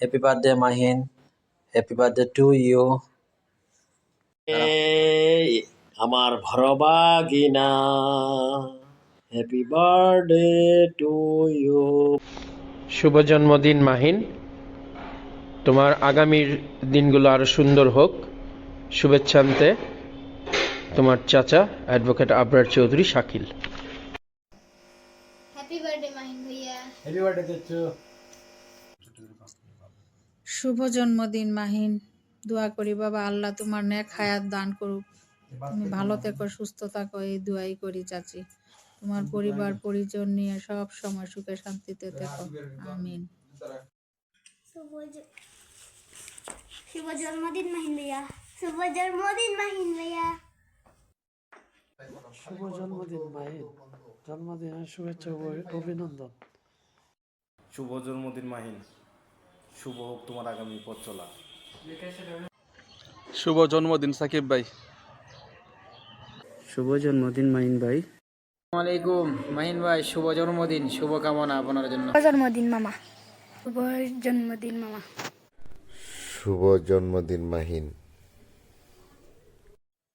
Happy birthday Mahin happy birthday to you আমার ভরবাগিনা happy birthday to you শুভ জন্মদিন মাহিন। তোমার আগামীর দিনগুলো আরও সুন্দর হোক। শুভেচ্ছান্তে তোমার চাচা advocate Abrar Chowdhury Shakil. Happy birthday Mahin ভাইয়া। শুভ জন্মদিন মাহিন। দোয়া করি বাবা আল্লাহ তোমার নেক হায়াত দান করুক। তুমি ভালো থেকো সুস্থ থাকো এই দোয়াই করি চাচি। তোমার পরিবার পরিজন নিয়ে সব সময় সুখে শান্তিতে থেকো। আমিন। শুভ জন্মদিন মাহিন ভাইয়া। শুভ জন্মদিন মাহিন ভাইয়া। শুভ জন্মদিন মাহিন। জন্মদিনের শুভেচ্ছা অভিনন্দন। শুভ জন্মদিন মাহিন। শুভ হোক তোমার আগামী পথ চলা। শুভ জন্মদিন সাকিব ভাই। শুভ জন্মদিন মাহিন ভাই। আসসালামাইকুম মাহিন ভাই শুভ জন্মদিন শুভকামনা আপনার জন্য। জন্মদিন মামা। শুভ জন্মদিন মামা। শুভ জন্মদিন মাহিন।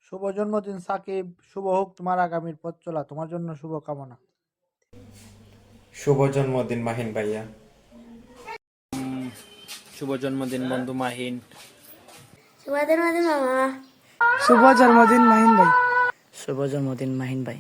শুভ জন্মদিন সাকিব। শুভ হোক তোমার আগামীর পথ চলা তোমার জন্য শুভ কামনা। শুভ জন্মদিন মাহিন ভাইয়া। শুভ জন্মদিন বন্ধু মাহিন। শুভ জন্মদিন মামা। শুভ জন্মদিন মাহিন ভাই। শুভ জন্মদিন মাহিন ভাই।